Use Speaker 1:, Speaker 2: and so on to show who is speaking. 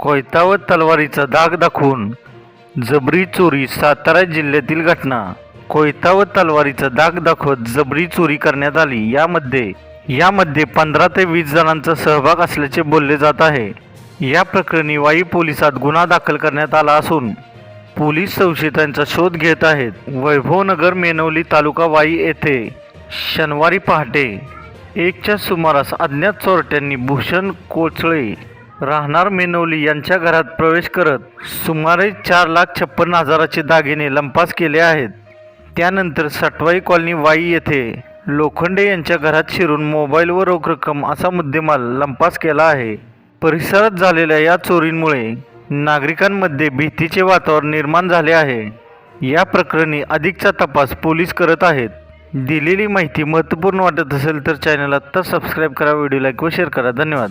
Speaker 1: कोयता व तलवारीचा दाग दाखवून जबरी चोरी सातारा जिल्ह्यातील घटना. कोयता व तलवारीचा दाग दाखवत जबरी चोरी करण्यात आली. यामध्ये यामध्ये पंधरा ते वीस जणांचा सहभाग असल्याचे बोलले जात आहे. या प्रकरणी वाई पोलिसात गुन्हा दाखल करण्यात आला असून पोलीस संशयितांचा शोध घेत आहेत. वैभवनगर मेनवली तालुका वाई येथे शनिवारी पहाटे एकच्या सुमारास अज्ञात चोरट्यांनी भूषण कोचळे राहणार मेनवली यांच्या घरात प्रवेश करत सुमारे चार लाख छप्पन्न हजाराचे दागिने लंपास केले आहेत. त्यानंतर सटवाई कॉलनी वाई येथे लोखंडे यांच्या घरात शिरून मोबाईल व रोख रक्कम असा मुद्देमाल लंपास केला आहे. परिसरात झालेल्या या चोरींमुळे नागरिकांमध्ये भीतीचे वातावरण निर्माण झाले आहे. या प्रकरणी अधिकचा तपास पोलीस करत आहेत. दिलेली माहिती महत्त्वपूर्ण वाटत असेल तर चॅनल आत्ता सबस्क्राईब करा व्हिडिओ लाईक व शेअर करा. धन्यवाद.